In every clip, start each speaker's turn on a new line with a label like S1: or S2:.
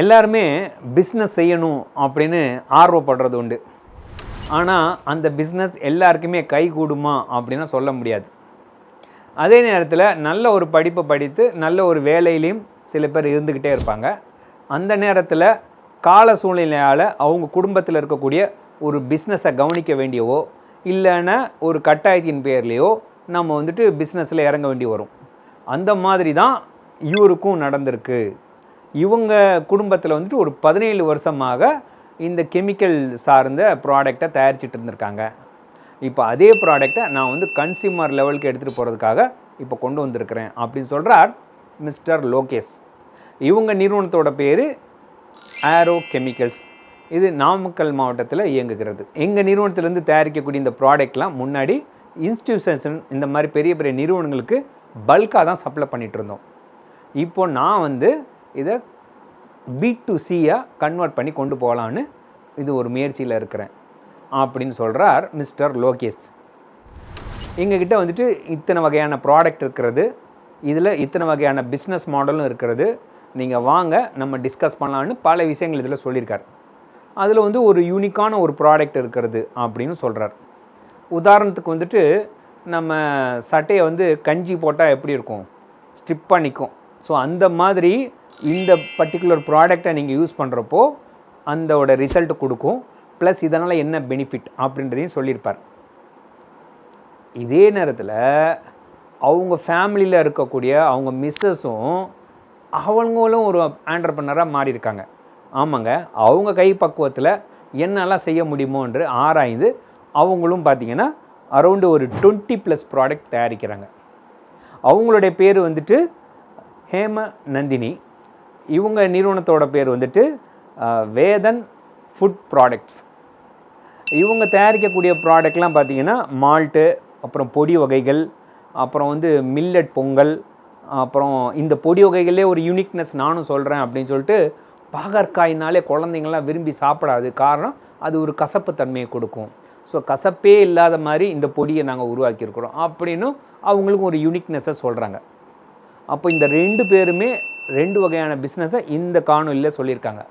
S1: எல்லாருமே பிஸ்னஸ் செய்யணும் அப்படின்னு ஆர்வப்படுறது உண்டு. ஆனால் அந்த பிஸ்னஸ் எல்லாருக்குமே கை கூடுமா அப்படின்னு சொல்ல முடியாது. அதே நேரத்தில் நல்ல ஒரு படிப்பை படித்து நல்ல ஒரு வேலையிலையும் சில பேர் இருந்துக்கிட்டே இருப்பாங்க. அந்த நேரத்தில் கால சூழ்நிலையால் அவங்க குடும்பத்தில் இருக்கக்கூடிய ஒரு பிஸ்னஸை கவனிக்க வேண்டியவோ இல்லைன்னா ஒரு கட்டாயத்தின் பேர்லேயோ நம்ம வந்துட்டு பிஸ்னஸில் இறங்க வேண்டி வரும். அந்த மாதிரி தான் இவருக்கும் நடந்திருக்கு. இவங்க குடும்பத்தில் வந்துட்டு ஒரு பதினேழு வருஷமாக இந்த கெமிக்கல் சார்ந்த ப்ராடக்டை தயாரிச்சிட்டு இருந்திருக்காங்க. இப்போ அதே ப்ராடக்டை நான் வந்து கன்சியூமர் லெவலுக்கு எடுத்துகிட்டு போகிறதுக்காக இப்போ கொண்டு வந்திருக்கிறேன் அப்படின்னு சொல்கிறார் மிஸ்டர் லோகேஷ். இவங்க நிறுவனத்தோட பேர் ஆரோ கெமிக்கல்ஸ் இது நாமக்கல் மாவட்டத்தில் இயங்குகிறது. எங்கள் நிறுவனத்திலேருந்து தயாரிக்கக்கூடிய இந்த ப்ராடக்ட்லாம் முன்னாடி இன்ஸ்டியூஷன்ஸ் இந்த மாதிரி பெரிய பெரிய நிறுவனங்களுக்கு பல்காக தான் சப்ளை பண்ணிகிட்டு இருந்தோம். இப்போ நான் வந்து இதை பி டு சியாக கன்வெர்ட் பண்ணி கொண்டு போகலான்னு இது ஒரு முயற்சியில் இருக்கிறேன். அப்படின்னு சொல்கிறார் மிஸ்டர் லோகேஷ். எங்ககிட்ட வந்துட்டு இத்தனை வகையான ப்ராடக்ட் இருக்கிறது. இதில் இத்தனை வகையான பிஸ்னஸ் மாடலும் இருக்கிறது. நீங்கள் வாங்க நம்ம டிஸ்கஸ் பண்ணலான்னு பல விஷயங்கள் இதில் சொல்லியிருக்கார். அதில் வந்து ஒரு யூனிக்கான ஒரு ப்ராடக்ட் இருக்கிறது அப்படின்னு சொல்கிறார் உதாரணத்துக்கு வந்துட்டு நம்ம சட்டையை வந்து கஞ்சி போட்டால் எப்படி இருக்கும்? ஸ்ட்ரிப்பாக நிற்கும் ஸோ அந்த மாதிரி இந்த பர்டிகுலர் ப்ராடக்டை நீங்கள் யூஸ் பண்ணுறப்போ அந்தோட ரிசல்ட் கொடுக்கும். ப்ளஸ் இதனால் என்ன பெனிஃபிட் அப்படின்றதையும் சொல்லியிருப்பார். இதே நேரத்தில் அவங்க ஃபேமிலியில் இருக்கக்கூடிய அவங்க மிஸ்ஸஸும் அவங்களும் ஒரு ஆண்டர்பனராக மாறியிருக்காங்க. ஆமாங்க அவங்க கை பக்குவத்தில் என்னெல்லாம் செய்ய முடியுமோ என்று ஆராய்ந்து அவங்களும் பார்த்தீங்கன்னா அரௌண்டு ஒரு டுவெண்ட்டி ப்ளஸ் ப்ராடக்ட் தயாரிக்கிறாங்க. அவங்களுடைய பேர் வந்துட்டு ஹேம நந்தினி இவங்க நிறுவனத்தோட பேர் வந்துட்டு வேதன் ஃபுட் ப்ராடக்ட்ஸ். இவங்க தயாரிக்கக்கூடிய ப்ராடக்ட்லாம் பார்த்தீங்கன்னா மால்ட்டு அப்புறம் பொடி வகைகள் அப்புறம் வந்து மில்லட் பொங்கல் அப்புறம் இந்த பொடி வகைகளே ஒரு யூனிக்னஸ் நானும் சொல்கிறேன் அப்படின்னு சொல்லிட்டு பாகற்காயினாலே குழந்தைங்கள்லாம் விரும்பி சாப்பிடாது காரணம் அது ஒரு கசப்பு தன்மையை கொடுக்கும். ஸோ கசப்பே இல்லாத மாதிரி இந்த பொடியை நாங்கள் உருவாக்கியிருக்கிறோம் அப்படின்னு அவங்களுக்கும் ஒரு யூனிக்னஸை சொல்கிறாங்க அப்போ இந்த ரெண்டு பேருமே ரெண்டு வகையான பிஸ்னஸை இந்த காணொலியில் சொல்லியிருக்காங்க.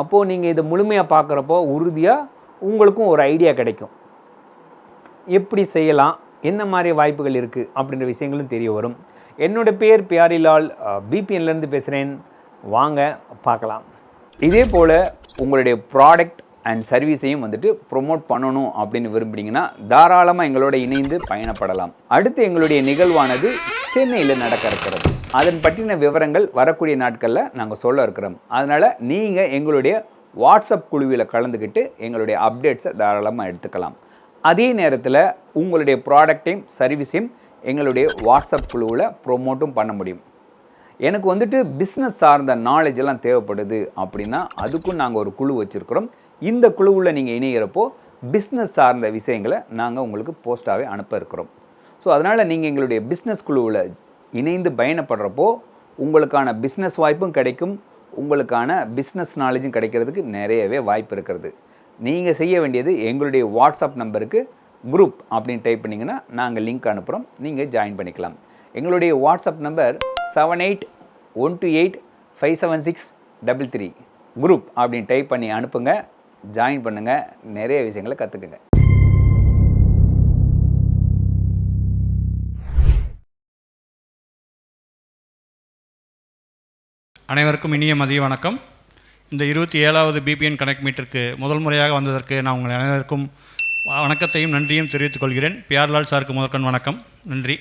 S1: அப்போது நீங்கள் இதை முழுமையாக பார்க்குறப்போ உறுதியாக உங்களுக்கும் ஒரு ஐடியா கிடைக்கும். எப்படி செய்யலாம்? என்ன மாதிரி வாய்ப்புகள் இருக்குது அப்படின்ற விஷயங்களும் தெரிய வரும். என்னோட பேர் பியாரிலால். பிபிஎன்லேருந்து பேசுகிறேன் வாங்க பார்க்கலாம். இதே போல் உங்களுடைய ப்ராடக்ட் அண்ட் சர்வீஸையும் வந்துட்டு ப்ரொமோட் பண்ணணும் அப்படின்னு விரும்புனீங்கன்னா தாராளமாக எங்களோட இணைந்து பயணப்படலாம். அடுத்து எங்களுடைய நிகழ்வானது சென்னையில் நடக்க இருக்கிறது அதன் பற்றின விவரங்கள் வரக்கூடிய நாட்களில் நாங்கள் சொல்ல இருக்கிறோம். அதனால் நீங்கள் எங்களுடைய வாட்ஸ்அப் குழுவில் கலந்துக்கிட்டு எங்களுடைய அப்டேட்ஸை தாராளமாக எடுத்துக்கலாம். அதே நேரத்தில் உங்களுடைய ப்ராடக்டையும் சர்வீஸையும் எங்களுடைய வாட்ஸ்அப் குழுவில் ப்ரொமோட்டும் பண்ண முடியும். எனக்கு வந்துட்டு பிஸ்னஸ் சார்ந்த நாலேஜ் எல்லாம் தேவைப்படுது அப்படின்னா அதுக்கும் நாங்கள் ஒரு குழு வச்சுருக்கிறோம். இந்த குழுவில் நீங்கள் இணைகிறப்போ பிஸ்னஸ் சார்ந்த விஷயங்களை நாங்கள் உங்களுக்கு போஸ்ட்டாகவே அனுப்ப இருக்கிறோம். ஸோ அதனால் நீங்கள் எங்களுடைய பிஸ்னஸ் குழுவில் இணைந்து பயணப்படுறப்போ உங்களுக்கான பிஸ்னஸ் வாய்ப்பும் கிடைக்கும். உங்களுக்கான பிஸ்னஸ் நாலேஜும் கிடைக்கிறதுக்கு நிறையவே வாய்ப்பு இருக்கிறது. நீங்கள் செய்ய வேண்டியது எங்களுடைய வாட்ஸ்அப் நம்பருக்கு குரூப் அப்படின்னு டைப் பண்ணிங்கன்னா நாங்கள் லிங்க் அனுப்புகிறோம் நீங்கள் ஜாயின் பண்ணிக்கலாம். எங்களுடைய WhatsApp number seven eight one two eight five seven six double three group அப்படின்னு டைப் பண்ணி அனுப்புங்க. ஜாயின் பண்ணுங்கள் நிறைய விஷயங்களை கற்றுக்குங்க
S2: அனைவருக்கும் இனிய மதிய வணக்கம். இந்த இருபத்தி ஏழாவது பிபிஎன் கனெக்ட் மீட்டருக்கு முதல் முறையாக வந்ததற்கு நான் உங்கள் அனைவருக்கும் வணக்கத்தையும் நன்றியும் தெரிவித்துக் கொள்கிறேன். பியார்லால் சாருக்கு முதற்கண் வணக்கம். நன்றி.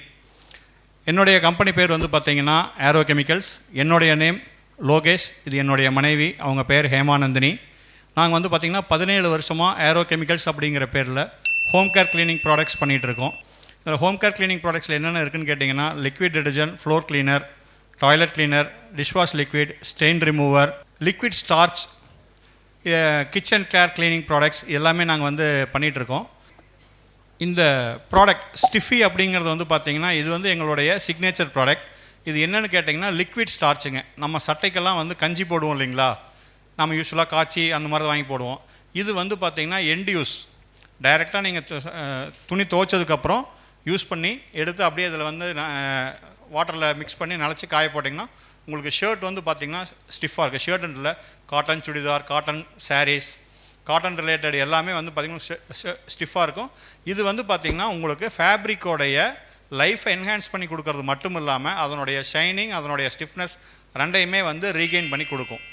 S2: என்னுடைய கம்பெனி பேர் வந்து பார்த்தீங்கன்னா ஏரோ கெமிக்கல்ஸ் என்னுடைய நேம் லோகேஷ். இது என்னுடைய மனைவி. அவங்க பேர் ஹேமானந்தினி நாங்கள் வந்து பார்த்திங்கன்னா பதினேழு வருஷமாக ஏரோ கெமிக்கல்ஸ் அப்படிங்கிற பேரில் ஹோம் கேர் க்ளீனிங் ப்ராடக்ட்ஸ் பண்ணிகிட்டு இருக்கோம். இதில் ஹோம் கேர் க்ளீனிங் ப்ராடக்ட்ஸில் என்னென்ன இருக்குன்னு கேட்டிங்கன்னா liquid detergent floor cleaner toilet cleaner dishwash liquid stain remover liquid starch kitchen care cleaning products எல்லாமே நாங்கள் வந்து பண்ணிகிட்ருக்கோம் இந்த ப்ராடக்ட் ஸ்டிஃபி அப்படிங்கிறது வந்து பார்த்திங்கன்னா இது வந்து எங்களுடைய சிக்னேச்சர் ப்ராடக்ட் இது என்னென்னு கேட்டிங்கன்னா லிக்விட் ஸ்டார்ச்சுங்க நம்ம சட்டைக்கெல்லாம் வந்து கஞ்சி போடுவோம் இல்லைங்களா? நம்ம யூஸ்வலாக காய்ச்சி அந்த மாதிரி தான் வாங்கி போடுவோம். இது வந்து பார்த்திங்கன்னா எண்ட் யூஸ் டைரெக்டாக நீங்கள் துணி துவைச்சதுக்கப்புறம் யூஸ் பண்ணி எடுத்து அப்படியே இதில் வந்து வாட்டரில் மிக்ஸ் பண்ணி நினச்சி காய போட்டிங்கன்னா உங்களுக்கு ஷர்ட் வந்து பார்த்திங்கன்னா ஸ்டிஃபாக இருக்குது ஷர்ட்ன்றில் cotton churidar cotton saris cotton related எல்லாமே வந்து பார்த்திங்கன்னா ஸ்டிஃபாக இருக்கும். இது வந்து பார்த்திங்கன்னா உங்களுக்கு ஃபேப்ரிக்கோடைய லைஃப்பை என்ஹான்ஸ் பண்ணி கொடுக்கறது மட்டும் இல்லாமல் அதனுடைய ஷைனிங் அதனுடைய ஸ்டிஃப்னஸ் ரெண்டையுமே வந்து ரீகெயின் பண்ணி கொடுக்கும்.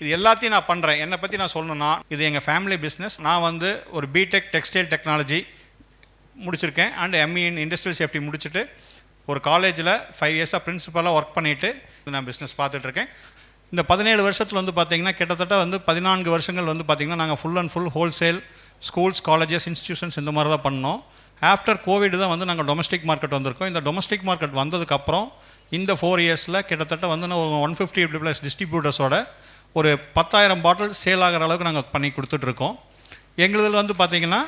S2: இது எல்லாத்தையும் நான் பண்ணுறேன் என்னை பற்றி நான் சொல்லணும்னா இது எங்கள் ஃபேமிலி பிஸ்னஸ் நான் வந்து ஒரு பிடெக் டெக்ஸ்டைல் டெக்னாலஜி முடிச்சிருக்கேன். And ME in industrial safety முடிச்சுட்டு ஒரு காலேஜில் ஃபைவ் இயர்ஸாக பிரின்சிபலாக ஒர்க் பண்ணிவிட்டு நான் பிஸ்னஸ் பார்த்துட்ருக்கேன் இந்த பதினேழு வருஷத்தில் வந்து பார்த்திங்கன்னா கிட்டத்தட்ட வந்து பதினான்கு வருஷங்கள் வந்து பார்த்திங்கன்னா நாங்கள் full and full wholesale schools colleges institutions இந்த மாதிரி தான் பண்ணோம். ஆஃப்டர் கோவிட் தான் வந்து நாங்கள் டொமஸ்டிக் மார்க்கெட் வந்திருக்கோம். இந்த டொமஸ்டிக் மார்க்கெட் வந்ததுக்கப்புறம் இந்த ஃபோர் இயர்ஸில் கிட்டத்தட்ட வந்து நான் ஒன் ஃபிஃப்டி ப்ளஸ் டிஸ்ட்ரிபியூட்டர்ஸோட ஒரு பத்தாயிரம் பாட்டில் சேல் ஆகிற அளவுக்கு நாங்கள் பண்ணி கொடுத்துட்ருக்கோம். எங்களுதில் வந்து பார்த்திங்கன்னா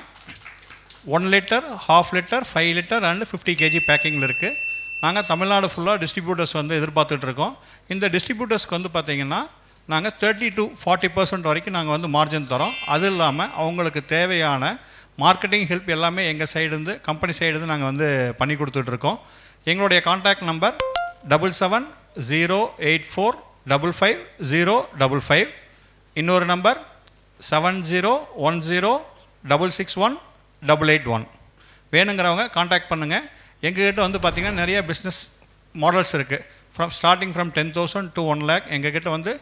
S2: one litre half litre five litre and fifty KG பேக்கிங்கில் இருக்குது நாங்கள் தமிழ்நாடு ஃபுல்லாக டிஸ்ட்ரிபியூட்டர்ஸ் வந்து எதிர்பார்த்துட்ருக்கோம். இந்த டிஸ்ட்ரிபியூட்டர்ஸ்க்கு வந்து பார்த்திங்கன்னா நாங்கள் தேர்ட்டி டு ஃபார்ட்டி பர்சன்ட் வரைக்கும் நாங்கள் வந்து மார்ஜின் தரோம். அது இல்லாமல் அவங்களுக்கு தேவையான மார்க்கெட்டிங் ஹெல்ப் எல்லாமே எங்கள் சைடுந்து கம்பெனி சைடுந்து நாங்கள் வந்து பண்ணி கொடுத்துட்ருக்கோம். எங்களுடைய contact number double seven zero eight four double five zero double five இன்னொரு number seven zero one zero double six one double eight one வேணுங்கிறவங்க காண்டாக்ட் பண்ணுங்கள் எங்ககிட்ட வந்து பார்த்திங்கன்னா நிறைய பிஸ்னஸ் மாடல்ஸ் இருக்குது from starting from ten thousand to one lakh எங்ககிட்ட வந்து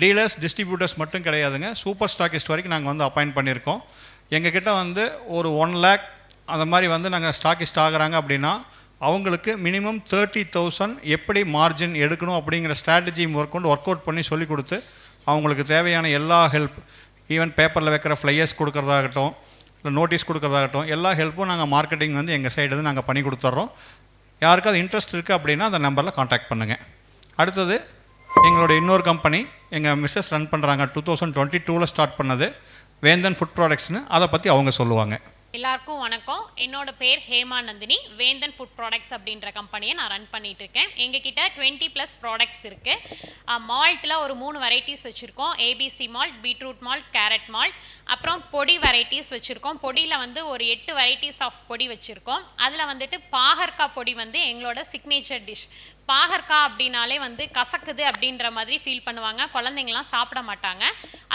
S2: டீலர்ஸ் டிஸ்ட்ரிபியூட்டர்ஸ் மட்டும் கிடையாதுங்க. சூப்பர் ஸ்டாக்கிஸ்ட் வரைக்கும் நாங்கள் வந்து அப்பாயிண்ட் பண்ணியிருக்கோம். எங்ககிட்ட வந்து ஒரு ஒன் லேக் அந்த மாதிரி வந்து நாங்கள் ஸ்டாக்கிஸ்ட் ஆகுறாங்க அப்படின்னா அவங்களுக்கு மினிமம் தேர்ட்டி தௌசண்ட் எப்படி மார்ஜின் எடுக்கணும் அப்படிங்கிற ஸ்ட்ராட்டஜி கொண்டு ஒர்க் அவுட் பண்ணி சொல்லி கொடுத்து அவங்களுக்கு தேவையான எல்லா ஹெல்ப் ஈவன் பேப்பரில் வைக்கிற ஃப்ளையர்ஸ் கொடுக்குறதாகட்டும் இல்லை நோட்டீஸ் கொடுக்குறதாகட்டும் எல்லா ஹெல்ப்பும் நாங்கள் மார்க்கெட்டிங் வந்து எங்கள் சைடு வந்து நாங்கள் பண்ணி கொடுத்துட்றோம் யாருக்காவது இன்ட்ரெஸ்ட் இருக்குது அப்படின்னா அந்த நம்பரில் காண்டாக்ட் பண்ணுங்கள் அடுத்தது எங்களோட இன்னொரு கம்பெனி எங்கள் மிஸ்ஸஸ் ரன் பண்ணுறாங்க டூ தௌசண்ட் டுவெண்ட்டி டூவில் ஸ்டார்ட் பண்ணது வேந்தன் ஃபுட் ப்ராடக்ட்ஸ்னு அதை பற்றி அவங்க சொல்லுவாங்க.
S3: எல்லாருக்கும் வணக்கம். என்னோட பேர் ஹேமா நந்தினி. வேந்தன் ஃபுட் ப்ராடக்ட்ஸ் அப்படின்ற கம்பெனியை நான் ரன் பண்ணிட்டு இருக்கேன் எங்ககிட்ட டுவெண்ட்டி ப்ளஸ் ப்ராடக்ட்ஸ் இருக்கு. மால்ட்டில் ஒரு மூணு வெரைட்டிஸ் வச்சுருக்கோம். ABC malt beetroot malt carrot malt அப்புறம் பொடி வெரைட்டிஸ் வச்சுருக்கோம். பொடியில் வந்து ஒரு எட்டு வெரைட்டிஸ் ஆஃப் பொடி வச்சுருக்கோம். அதில் வந்துட்டு பாகற்காய் பொடி வந்து எங்களோட சிக்னேச்சர் டிஷ் பாகற்காய் அப்படின்னாலே வந்து கசக்குது அப்படின்ற மாதிரி ஃபீல் பண்ணுவாங்க. குழந்தைங்களாம் சாப்பிட மாட்டாங்க.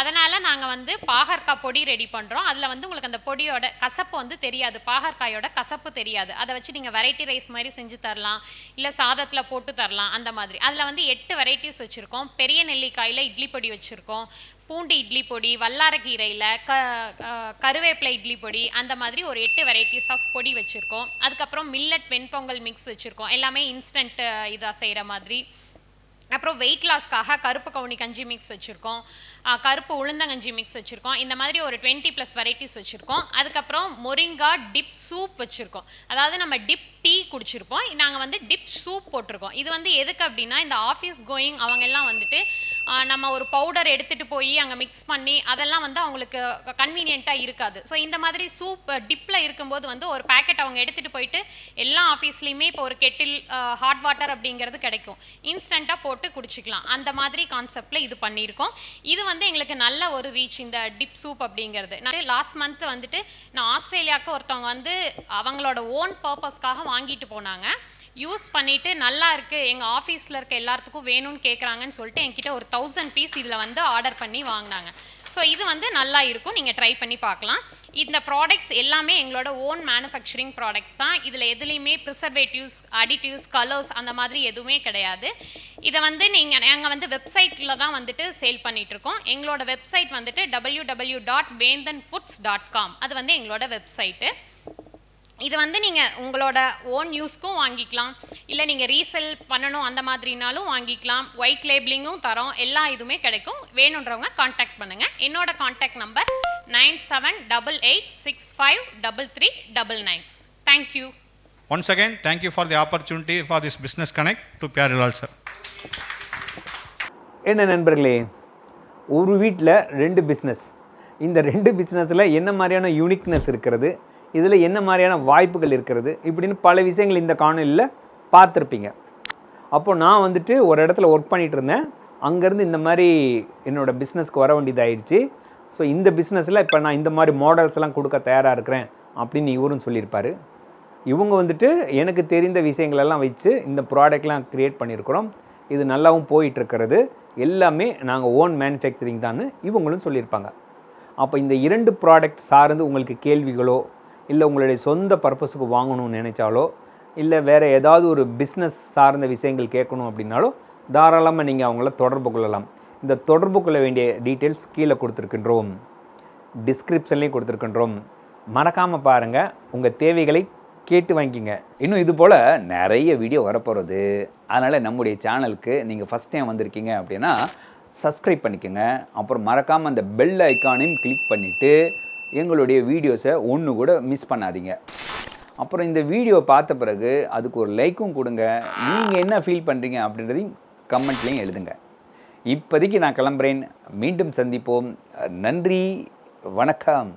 S3: அதனால் நாங்கள் வந்து பாகற்காய் பொடி ரெடி பண்ணுறோம் அதில் வந்து உங்களுக்கு அந்த பொடியோட கசப்பு வந்து தெரியாது. பாகற்காயோட கசப்பு தெரியாது. அதை வச்சு நீங்கள் வெரைட்டி ரைஸ் மாதிரி செஞ்சு தரலாம். இல்லை சாதத்தில் போட்டு தரலாம். அந்த மாதிரி. அதில் வந்து எட்டு வெரைட்டிஸ் வச்சுருக்கோம். பெரிய நெல்லிக்காயில் இட்லி பொடி வச்சுருக்கோம். பூண்டு இட்லி பொடி வல்லாரக்கீரையில் க கருவேப்பிலை இட்லி பொடி அந்த மாதிரி ஒரு எட்டு வெரைட்டிஸ் ஆஃப் பொடி வச்சுருக்கோம். அதுக்கப்புறம் மில்லட் வெண்பொங்கல் மிக்ஸ் வச்சுருக்கோம். எல்லாமே இன்ஸ்டன்ட் இதாக செய்கிற மாதிரி. அப்புறம் வெயிட் லாஸ்க்காக கருப்பு கவுனி கஞ்சி மிக்ஸ் வச்சுருக்கோம். கருப்பு உளுந்தங்கஞ்சி மிக்ஸ் வச்சுருக்கோம். இந்த மாதிரி ஒரு டுவெண்ட்டி ப்ளஸ் வெரைட்டிஸ் வச்சுருக்கோம். அதுக்கப்புறம் மொரிங்கா டிப் சூப் வச்சுருக்கோம். அதாவது நம்ம டிப் டீ குடிச்சிருப்போம். நாங்கள் வந்து டிப் சூப் போட்டிருக்கோம். இது வந்து எதுக்கு அப்படின்னா இந்த ஆஃபீஸ் கோயிங் அவங்க எல்லாம் வந்துட்டு நம்ம ஒரு பவுடர் எடுத்துகிட்டு போய் அங்கே மிக்ஸ் பண்ணி அதெல்லாம் வந்து அவங்களுக்கு கன்வீனியண்ட்டாக இருக்காது. ஸோ இந்த மாதிரி சூப் டிப்பில் இருக்கும்போது வந்து ஒரு பேக்கெட் அவங்க எடுத்துகிட்டு போயிட்டு எல்லா ஆஃபீஸ்லேயுமே இப்போ ஒரு கெட்டில் ஹாட் வாட்டர் அப்படிங்கிறது கிடைக்கும். இன்ஸ்டண்ட்டாக போட்டு குடிச்சிக்கலாம். அந்த மாதிரி கான்செப்டில் இது பண்ணியிருக்கோம். இது வந்து வந்து எங்களுக்கு நல்ல ஒரு ரீச் இந்த டிப் சூப் அப்படிங்கிறது. நான் லாஸ்ட் மந்த் வந்துட்டு நான் ஆஸ்திரேலியாவுக்கு ஒருத்தவங்க வந்து அவங்களோட ஓன் பர்பஸ்க்காக வாங்கிட்டு போனாங்க. யூஸ் பண்ணிட்டு நல்லா இருக்கு எங்கள் ஆஃபீஸில் இருக்க எல்லாத்துக்கும் வேணும்னு கேட்குறாங்கன்னு சொல்லிட்டு என்கிட்ட ஒரு தௌசண்ட் பீஸ் இதில் வந்து ஆர்டர் பண்ணி வாங்கினாங்க. ஸோ இது வந்து நல்லா இருக்கும் நீங்கள் ட்ரை பண்ணி பார்க்கலாம். இந்த ப்ராடக்ட்ஸ் எல்லாமே எங்களோட ஓன் மேனுஃபேக்சரிங் ப்ராடக்ட்ஸ் தான். இதில் எதுலேயுமே ப்ரிசர்வேட்டிவ்ஸ் அடிட்டிவ்ஸ் கலர்ஸ் அந்த மாதிரி எதுவுமே கிடையாது. இதை வந்து நீங்கள் நாங்கள் வந்து வெப்சைட்டில் தான் வந்துட்டு சேல் பண்ணிகிட்ருக்கோம் எங்களோட வெப்சைட் வந்துட்டு W W dot Vendhan foods dot com அது வந்து எங்களோட வெப்சைட்டு இது வந்து நீங்கள் உங்களோட ஓன் யூஸ்க்கும் வாங்கிக்கலாம். இல்லை நீங்கள் ரீசெல் பண்ணணும் அந்த மாதிரினாலும் வாங்கிக்கலாம். ஒயிட் லேபிளிங்கும் தரோம். எல்லா இதுவுமே கிடைக்கும். வேணுன்றவங்க காண்டாக்ட் பண்ணுங்கள் என்னோட contact number nine seven double eight six five double three double nine thank you
S2: once again thank you for the opportunity for this business connect to Pyarelal sir
S1: என்ன நண்பர்களே? ஒரு வீட்டில் ரெண்டு பிஸ்னஸ் இந்த ரெண்டு பிஸ்னஸில் என்ன மாதிரியான யூனிக்னஸ் இருக்கிறது? இதில் என்ன மாதிரியான வாய்ப்புகள் இருக்கிறது? இப்படின்னு பல விஷயங்கள் இந்த காணொலியில் பார்த்துருப்பீங்க. அப்போ நான் வந்துட்டு ஒரு இடத்துல ஒர்க் பண்ணிகிட்டு இருந்தேன். அங்கேருந்து இந்த மாதிரி என்னோடய பிஸ்னஸ்க்கு வர வேண்டியதாயிடுச்சு. ஸோ இந்த பிஸ்னஸில் இப்போ நான் இந்த மாதிரி மாடல்ஸ்லாம் கொடுக்க தயாராக இருக்கிறேன் அப்படின்னு இவரும் சொல்லியிருப்பார். இவங்க வந்துட்டு எனக்கு தெரிந்த விஷயங்களெல்லாம் வச்சு இந்த ப்ராடக்ட்லாம் க்ரியேட் பண்ணியிருக்கிறோம். இது நல்லாவும் போயிட்டுருக்கிறது. எல்லாமே நாங்கள் ஓன் மேனுஃபேக்சரிங் தான் இவங்களும் சொல்லியிருப்பாங்க. அப்போ இந்த இரண்டு ப்ராடக்ட் சார்ந்து உங்களுக்கு கேள்விகளோ இல்லை உங்களுடைய சொந்த பர்பஸுக்கு வாங்கணும்னு நினைச்சாலோ இல்லை வேறு ஏதாவது ஒரு பிஸ்னஸ் சார்ந்த விஷயங்கள் கேட்கணும் அப்படின்னாலோ தாராளமாக நீங்கள் அவங்கள தொடர்பு கொள்ளலாம். இந்த தொடர்பு கொள்ள வேண்டிய டீட்டெயில்ஸ் கீழே கொடுத்துருக்கின்றோம். டிஸ்கிரிப்ஷன்லேயும் கொடுத்துருக்கின்றோம். மறக்காமல் பாருங்கள் உங்கள் தேவைகளை கேட்டு வாங்கிக்கிங்க
S4: இன்னும் இது போல் நிறைய வீடியோ வரப்போகிறது அதனால் நம்முடைய சேனலுக்கு நீங்கள் ஃபஸ்ட் டைம் வந்திருக்கீங்க அப்படின்னா சப்ஸ்கிரைப் பண்ணிக்கோங்க. அப்புறம் மறக்காமல் அந்த பெல் ஐக்கானையும் கிளிக் பண்ணிவிட்டு எங்களுடைய வீடியோஸை ஒன்று கூட மிஸ் பண்ணாதீங்க. அப்புறம் இந்த வீடியோ பார்த்த பிறகு அதுக்கு ஒரு லைக்கும் கொடுங்க. நீங்கள் என்ன ஃபீல் பண்ணுறீங்க அப்படின்றதையும் கமெண்ட்லேயும் எழுதுங்க. இப்போதைக்கு நான் கிளம்புறேன். மீண்டும் சந்திப்போம். நன்றி வணக்கம்.